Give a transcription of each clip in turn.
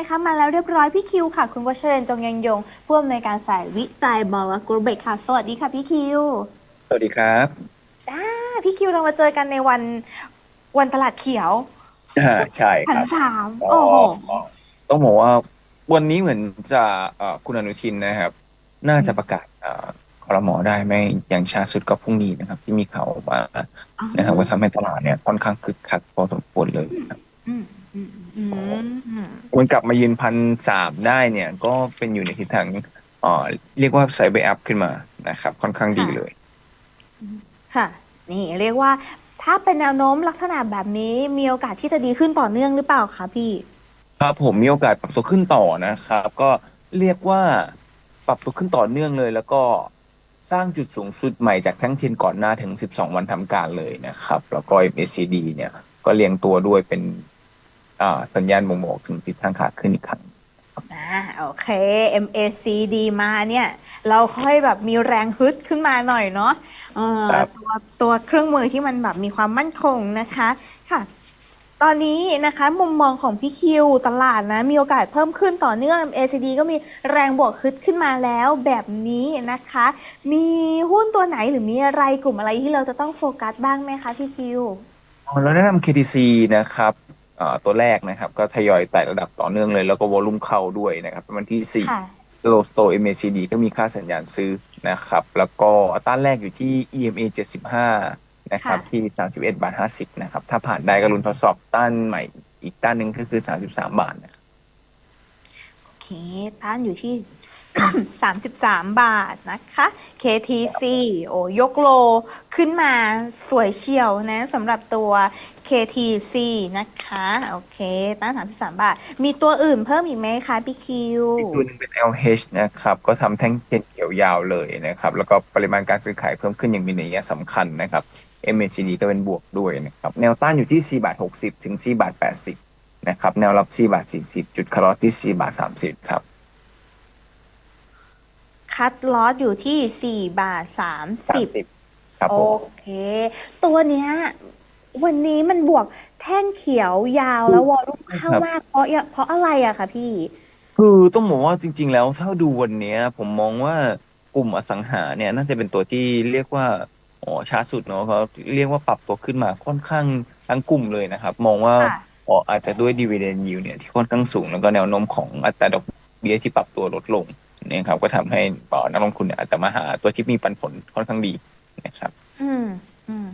นะคะ มาแล้วเรียบร้อยพี่คิวค่ะ คุณวัชเรนจงยังยงผู้อำนวยการฝ่ายวิจัยบอลและกรุ๊ปเบรกค่ะ สวัสดีค่ะพี่คิว สวัสดีครับอ่าพี่คิวเรามาเจอกันในวันวันตลาดเขียวอ่าใช่หัคนรับถามโอ้โหต้องบอกว่าวันนี้เหมือนจะเอ่อคุณอนุทินนะครับ น่าจะประกาศเอ่อคอรมอได้ไม่อย่างช้าสุดก็พรุ่งนี้นะครับ ที่มีข่าวออกมานะครับว่าทำให้ตลาดเนี่ยค่อนข้างคึกคักพอสมควรเลยครับ อืมมันกลับมายืนพันสามได้เนี่ย ก็เป็นอยู่ในทิศทางเอ่อเรียกว่าไซเบอร์อัพขึ้นมานะครับ ค่อนข้างดีเลย ค่ะ นี่เรียกว่าถ้าเป็นแนวโน้มลักษณะแบบนี้มีโอกาสที่จะดีขึ้นต่อเนื่องหรือเปล่าคะพี่ครับผมมีโอกาสปรับตัวขึ้นต่อนะครับ ก็เรียกว่าปรับตัวขึ้นต่อเนื่องเลย แล้วก็สร้างจุดสูงสุดใหม่จากทั้งเทรนก่อนหน้าถึง 12 วันทำการเลยนะครับ แล้วก็ MACD เนี่ยก็เรียงตัวด้วยเป็น สัญญาณบ่งบอกถึงทิศทางขาขึ้นอีกครั้งอ่าโอเค MACD มาเนี่ย เราค่อยแบบมีแรงฮึดขึ้นมาหน่อยเนาะเออครับตัวตัวเครื่องมือที่มันแบบมีความมั่นคงนะคะค่ะตอนนี้นะคะมุมมองของพี่คิวตลาดนะ มีโอกาสเพิ่มขึ้นต่อเนื่อง MACD ก็มีแรงบวกฮึดขึ้นมาแล้วแบบนี้นะคะ มีหุ้นตัวไหนหรือมีอะไรกลุ่มอะไรที่เราจะต้องโฟกัสบ้างไหมคะพี่คิวเราแนะนำ KTC นะครับอ่า ตัวแรกนะครับ ก็ทยอยไต่ระดับต่อเนื่องเลย แล้วก็วอลุ่มเข้าด้วยนะครับเป็นวันที่สี่ค่ะโลสโต MACD ก็มีค่าสัญญาณซื้อนะครับ แล้วก็ต้านแรกอยู่ที่ EMA 75 นะครับค่ะที่ 31 บาท 50 นะครับ ถ้าผ่านได้ก็ลุ้นทดสอบต้านใหม่อีกต้านหนึ่งก็คือ 33 บาทนะครับ โอเค ต้านอยู่ที่ 33 บาทนะคะ KTC โอ้ยกโลขึ้นมาสวยเชียวนะสำหรับตัว KTC นะคะ โอเคต้าน33 บาท มีตัวอื่นเพิ่มอีกไหมคะพี่คิวอีกตัวหนึงเป็น LH นะครับ ก็ทำแท่งเทียนเขียวยาวเลยนะครับ แล้วก็ปริมาณการซื้อขายเพิ่มขึ้นอย่างมีนัยสำคัญนะครับ MACD ก็เป็นบวกด้วยนะครับ แนวต้านอยู่ที่ 4 บาท 60 ถึง 4 บาท 80 นะครับ แนวรับ 4 บาท 40 จุดคาร์ลอตที่ 4 บาท 30 ครับ คัดลอสอยู่ที่4บาท30ครับโอผมเค ตัวเนี้ย วันนี้มันบวกแท่งเขียวยาวแล้ววอลลุ่มเข้ามากเพราะเพราะอะไรอะคะพี่ คือต้องบอกว่าจริง ๆ แล้วถ้าดูวันเนี้ย ผมมองว่ากลุ่มอสังหาเนี่ย น่าจะเป็นตัวที่เรียกว่าอ๋อช้าสุดเนาะเพราะเรียกว่าปรับตัวขึ้นมาค่อนข้างทั้งกลุ่มเลยนะครับ มองว่าค่ะ อ๋ออาจจะด้วยดีเวเดนยิวเนี่ยที่ค่อนข้างสูงแล้วก็แนวโน้มของอัตราดอกเบี้ยที่ปรับตัวลดลง เนี่ยครับก็ทำให้เอ่อนักลงทุนเนี่ยอาจจะมาหาตัวที่มีปันผลค่อนข้างดีนะครับ อืมอืม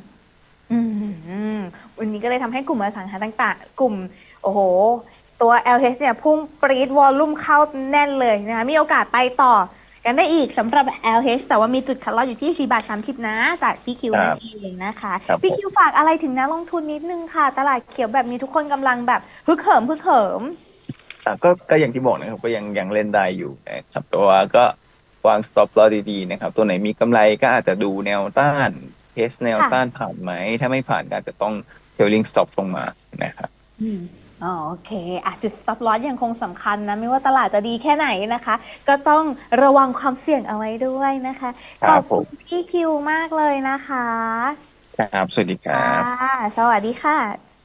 อืมอืมวันนี้ก็เลยทำให้กลุ่มอสังหาต่าง ๆ กลุ่ม โอ้โห ตัว LH เนี่ยพุ่งปรีดวอลลุ่มเข้าแน่นเลยนะคะมีโอกาสไปต่อกันได้อีกสำหรับ LH แต่ว่ามีจุดคัดลอสอยู่ที่ 4 บาท 30 นะ จากพี่คิวนั่นเองนะคะพี่คิวฝากอะไรถึงนักลงทุนนิดนึงค่ะ ตลาดเขียวแบบนี้ทุกคนกำลังแบบฮึกเหิมฮึกเหิม ก็ก็อย่างที่บอกนะครับก็ยังยังเล่นได้อยู่นะครับแตัวาก็วาง stop loss ดีๆนะครับ ตัวไหนมีกำไรก็อาจจะดูแนวต้านเทสแนวค่ะต้านผ่านไหม ถ้าไม่ผ่านก็อาจจะต้อง trailing stop ลงมานะครับอืมอ๋อโอเคอะจุด stop loss ยังคงสำคัญนะ ไม่ว่าตลาดจะดีแค่ไหนนะคะ ก็ต้องระวังความเสี่ยงเอาไว้ด้วยนะคะคขรัอบบผมคุณพี่คิวมากเลยนะคะ ครับ สวัสดีครัค่ะบสวัสดีค่ะ